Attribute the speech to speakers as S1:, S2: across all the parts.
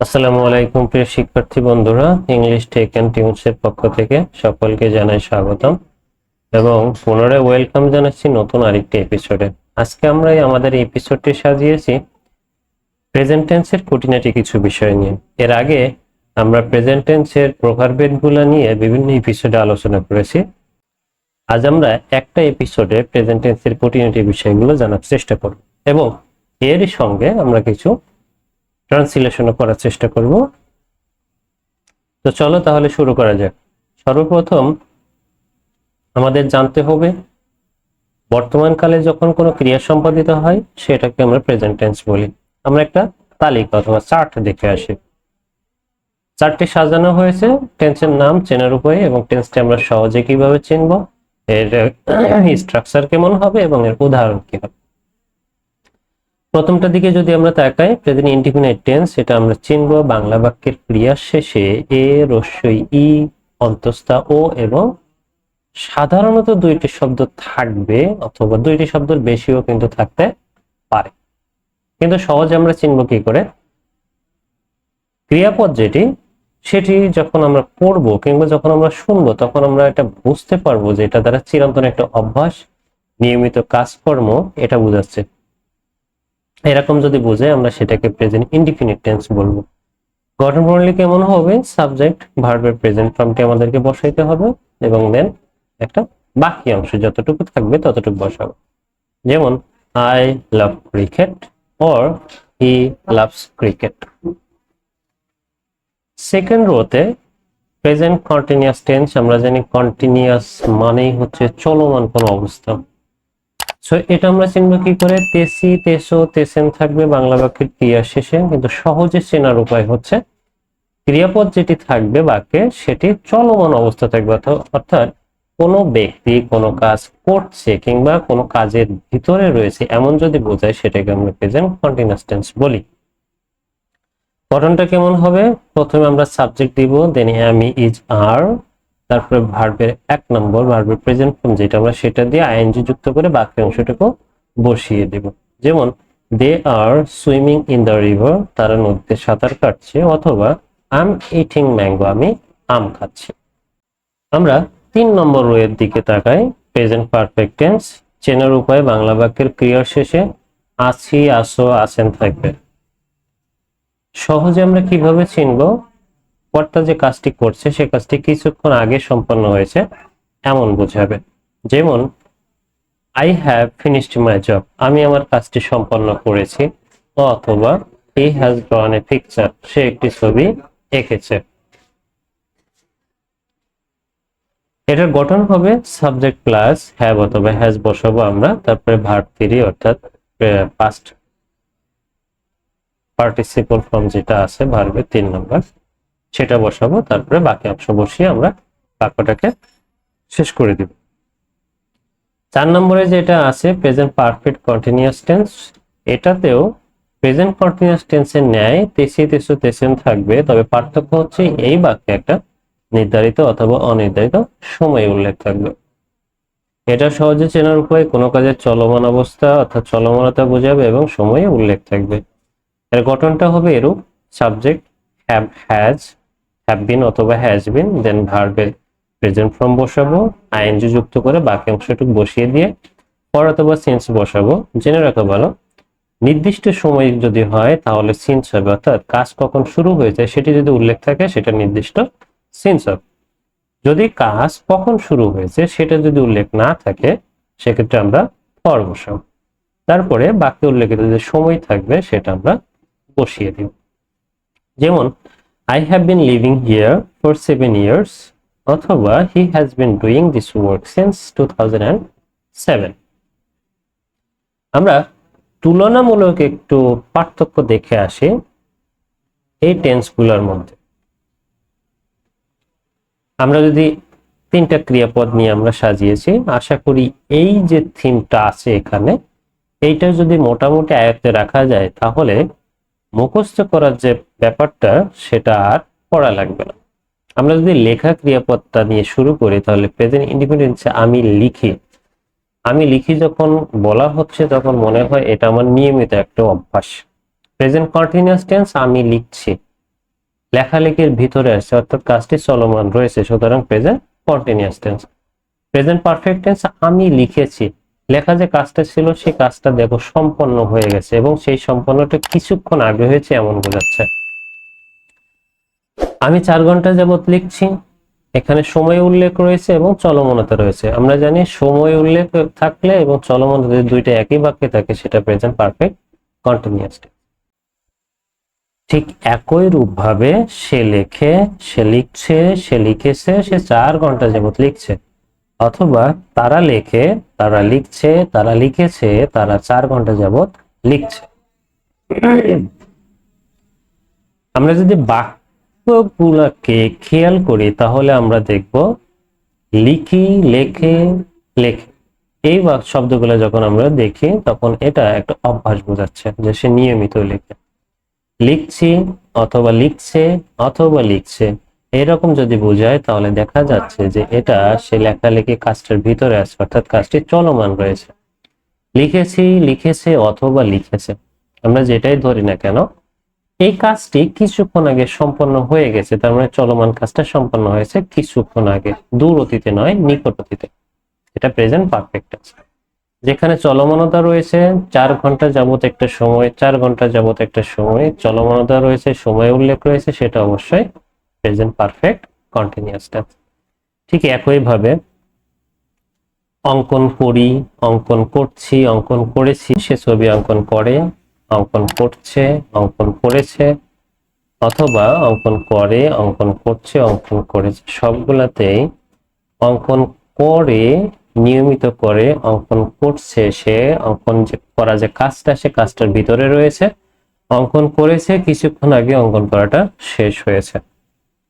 S1: আসসালামু আলাইকুম, প্রিয় শিক্ষার্থী বন্ধুরা। ইংলিশ টেক অ্যান্ড টিউনসের পক্ষ থেকে সকলকে জানাই স্বাগতম এবং পুনরায় ওয়েলকাম জানাচ্ছি নতুন আরেকটি এপিসোডে আজকে আমরা আমাদের এপিসোডটি সাজিয়েছি প্রেজেন্ট টেন্সের কিছু বিষয় নিয়ে। এর আগে আমরা প্রেজেন্ট টেন্সের প্রকারভেদগুলো নিয়ে বিভিন্ন এপিসোডে আলোচনা করেছি। আজ আমরা একটা এপিসোডে প্রেজেন্ট টেন্সের বিষয়গুলো জানার চেষ্টা করব এবং এরই সঙ্গে আমরা কিছু ট্রান্সলেশনও করার চেষ্টা করব। তো চলো তাহলে শুরু করা যাক। সর্বপ্রথম আমাদের জানতে হবে, বর্তমানকালে যখন কোনো ক্রিয়া সম্পাদিত হয়, সেটাকে আমরা প্রেজেন্ট টেন্স বলি। আমরা একটা তালিকা অথবা চার্ট দেখে আসি। চার্টটি সাজানো হয়েছে টেন্সের নাম চেনার উপায়ে এবং টেন্সটি আমরা সহজে কীভাবে চিনব, এর স্ট্রাকচার কেমন হবে এবং এর উদাহরণ কি হবে। প্রথমটা দিকে যদি আমরা তাকাই প্রেজেন্ট ইনডিফিনাইট টেন্স এটা আমরা চিনব, বাংলা বাক্যের ক্রিয়ার শেষে এ, রস্যই ই, অন্তস্থা ও এবং সাধারণত দুইটি শব্দ থাকবে অথবা দুইটি শব্দের বেশিও কিন্তু থাকতে পারে। কিন্তু সহজে আমরা চিনব কি করে? ক্রিয়াপদ যেটি, সেটি যখন আমরা পড়ব কিংবা যখন আমরা শুনব, তখন আমরা এটা বুঝতে পারব যে এটা দ্বারা চিরন্তন একটা অভ্যাস, নিয়মিত কাজকর্ম, এটা বোঝাচ্ছে এরকম যদি বুঝে, আমরা সেটাকে প্রেজেন্ট ইনডিফিনিট টেন্স বলব। গঠন প্রণালী কেমন হবে? সাবজেক্ট ভার্বের প্রেজেন্ট ফর্মটি আমাদেরকে বসাইতে হবে এবং দেন একটা বাকি অংশ যতটুকু থাকবে ততটুকু বসাবো। যেমন I love cricket or he loves cricket second রোতে present continuous tense আমরা জানি কন্টিনিউয়াস মানেই হচ্ছে চলমান কোনো অবস্থা। সো এটা আমরা চিনব কি করে? তেসি, তেসো, তেসেন থাকবে বাংলা বাক্যের ক্রিয়া শেষে, কিন্তু সহজে চেনার উপায় হচ্ছে ক্রিয়াপদ যেটি থাকবে বাক্যে, সেটি চলমান অবস্থা থাকবে, অর্থ- অর্থাৎ কোনো ব্যক্তি কোনো কাজ করছে কিংবা কোনো কাজের ভিতরে রয়েছে, এমন যদি বোঝায়, সেটাকে আমরা প্রেজেন্ট কন্টিনিউয়াস টেন্স বলি। গঠনটা কেমন হবে? প্রথমে আমরা সাবজেক্ট দিব, দেন আমি, ইজ, আর তারপরে ভার্বের এক নম্বর ভার্বের প্রেজেন্ট ফর্ম যেটা আমরা সেটা দিয়ে আইএনজি যুক্ত করে বাকি অংশটুকু বসিয়ে দেব। যেমন they are swimming in the river তারা নদীতে সাঁতার কাটছে, অথবা আম ইটিং ম্যাঙ্গো আমি আম খাচ্ছি। আমরা তিন নম্বর রোয়ের দিকে তাকাই প্রেজেন্ট পারফেক্ট টেন্স চেনার উপায় বাংলা বাক্যের ক্রিয়ার শেষে আছি, আসো, আছেন থাকবে। সহজে আমরা কীভাবে চিনব? কর্তা যে কাজটি করছে, সে কাজটি কিছুক্ষণ আগে সম্পন্ন হয়েছে, এমন বোঝাবে। যেমন I have finished my job আমি আমার কাজটি সম্পন্ন করেছি, অথবা হি হ্যাজ ড্রন এ পিকচার সে একটি ছবি এঁকেছে। এটার গঠন হবে সাবজেক্ট প্লাস হ্যাভ অথবা হ্যাজ বসাবো আমরা, তারপরে ভার্ব থ্রি অর্থাৎ পাস্ট পার্টিসিপল ফর্ম যেটা আছে ভার্বের তিন নম্বর সেটা বসাবো, তারপরে বাকি অংশ বসিয়ে আমরা বাক্যটাকে শেষ করে দিব। চার নম্বরে যেটা আছে প্রেজেন্ট পারফেক্ট কন্টিনিউয়াস টেন্স এটাতেও প্রেজেন্ট কন্টিনিউয়াস টেন্সের ন্যায় তেসি তেসো তেসেন থাকবে, তবে পার্থক্য হচ্ছে এই বাক্যে একটা নির্ধারিত অথবা অনির্ধারিত সময় উল্লেখ থাকবে। এটা সহজে চেনার উপায়, কোনো কাজের চলমান অবস্থা অর্থাৎ চলমানতা বোঝাবে এবং সময়ে উল্লেখ থাকবে। এর গঠনটা হবে এরূপ subject have has have been অথবা হ্যাজ বিন দেন ভার্বের প্রেজেন্ট ফর্ম বসাবো আইএনজি যুক্ত করে বাকি অংশটুকু বসিয়ে দিয়ে পর অথবা সিন্স বসাবো। জেনে রাখা ভালো, নির্দিষ্ট সময় যদি হয় তাহলে সিন্স হবে, অর্থাৎ কাজ কখন শুরু হয়েছে সেটি যদি উল্লেখ থাকে সেটা নির্দিষ্ট সিন্স হবে। যদি কাজ কখন শুরু হয়েছে সেটা যদি উল্লেখ না থাকে, সেক্ষেত্রে আমরা পর বসাবো। তারপরে বাক্যে উল্লেখিত যে সময় থাকবে সেটা আমরা বসিয়ে দিব। যেমন I have been living here for seven years অথবা he has been doing this work since two আমরা তুলনামূলক একটু পার্থক্য দেখে আসি এই টেন্সগুলোর মধ্যে। আমরা যদি তিনটা ক্রিয়াপদ নিয়ে আমরা সাজিয়েছি, আশা করি এই যে থিমটা আছে এখানে, এইটা যদি মোটামুটি আয়ত্তে রাখা যায়, তাহলে মুখস্থ করার যে ব্যাপারটা, সেটা আর পড়া লাগবে না। আমরা যদি লেখা ক্রিয়াপদটা নিয়ে শুরু করি, তাহলে প্রেজেন্ট ইন্ডিপেন্ডেন্সে আমি লিখি আমি লিখি যখন, বলা হচ্ছে তখন মনে হয় এটা আমার নিয়মিত একটা অভ্যাস। প্রেজেন্ট কন্টিনিউয়াস টেন্স আমি লিখছি। লেখালেখির ভিতরে আসছে অর্থাৎ কাজটি চলমান রয়েছে, সুতরাং present continuous tense present perfect tense আমি লিখেছি। লেখা যে কাজটা ছিল, সেই কাজটা দেখো সম্পন্ন হয়ে গেছে এবং সেই সম্পন্নটা কিছুক্ষণ আগে হয়েছে এমন বোঝাচ্ছে। আমি চার ঘণ্টা যাবত লিখছি, এখানে সময় উল্লেখ রয়েছে এবং চলমনতা রয়েছে। আমরা জানি সময় উল্লেখ থাকলে এবং চলমনতা দুইটা একই বাক্যে থাকে, সেটা প্রেজেন্ট পারফেক্ট কন্টিনিউয়াস ঠিক একই রূপভাবে সে লেখে, সে লিখছে, সে লিখেছে, সে চার ঘণ্টা যাবত লিখছে। অথবা তারা লেখে, তারা লিখছে, তারা লিখেছে, তারা চার ঘণ্টা যাবত লিখছে। আমরা যদি বাক্যগুলোকে খেয়াল করি, তাহলে আমরা দেখব লিখি, লেখে লেখে। এই শব্দগুলো যখন আমরা দেখি, তখন এটা একটা অভ্যাস বোঝাচ্ছে যে সে নিয়মিত লেখে। লিখছি, অথবা লিখছে অথবা লিখছে। এরকম যদি বোঝায়, তাহলে দেখা যাচ্ছে যে এটা সে লেখালেখি কাজটার ভিতরে আছে, অর্থাৎ কাজটি চলমান রয়েছে। লিখেছি, লিখেছে অথবা লিখেছে। আমরা যেটাই ধরি না কেন, এই কাজটি কিছুক্ষণ আগে সম্পন্ন হয়ে গেছে, তার মানে চলমান কাজটা সম্পন্ন হয়েছে কিছুক্ষণ আগে, দূর অতীতে নয়, নিকট অতীতে। এটা প্রেজেন্ট পারফেক্ট আছে। যেখানে চলমানতা রয়েছে, চার ঘণ্টা যাবত একটা সময়, চার ঘণ্টা যাবত একটা সময় চলমানতা রয়েছে, সময় উল্লেখ রয়েছে, সেটা অবশ্যই প্রেজেন্ট পারফেক্ট কন্টিনিউয়াস টেন্স ঠিক একইভাবে অঙ্কন করি, অঙ্কন করছি, অঙ্কন করেছি, সে ছবি অঙ্কন করে, অঙ্কন করছে, অঙ্কন করেছে, অথবা অঙ্কন করে, অঙ্কন করছে, অঙ্কন করেছে, সবগুলাতেই অঙ্কন করে, নিয়মিত করে অঙ্কন করছে সে, অঙ্কন যে করা যে কাজটা, সে কাজটার ভিতরে রয়েছে, অঙ্কন করেছে, কিছুক্ষণ আগে অঙ্কন করাটা শেষ হয়েছে।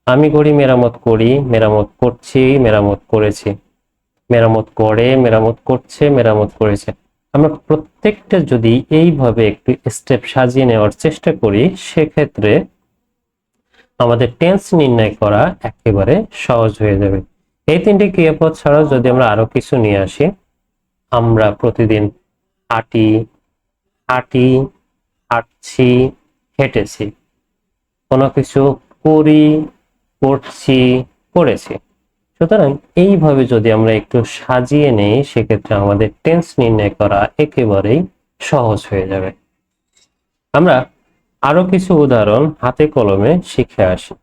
S1: আমি ঘড়ি মেরামত করি, মেরামত করছি, মেরামত করেছি। মেরামত করে, মেরামত করছে, মেরামত করেছে। আমরা প্রত্যেকটা যদি এইভাবে একটু স্টেপ সাজিয়ে নেওয়ার চেষ্টা করি, সেক্ষেত্রে আমাদের টেন্স নির্ণয় করা একেবারে সহজ হয়ে যাবে। এই তিনটি ক্রিয়াপদ ছাড়াও যদি আমরা আরও কিছু নিয়ে আসি, আমরা প্রতিদিন হাঁটি হাঁটি হাঁটছি হেঁটেছি। কোনো কিছু করি করছি পড়েছি। সুতরাং এইভাবে যদি আমরা একটু সাজিয়ে নেই, সেক্ষেত্রে আমাদের টেন্স নির্ণয় করা একেবারেই সহজ হয়ে যাবে। আমরা আরও কিছু উদাহরণ হাতে কলমে শিখে আসি।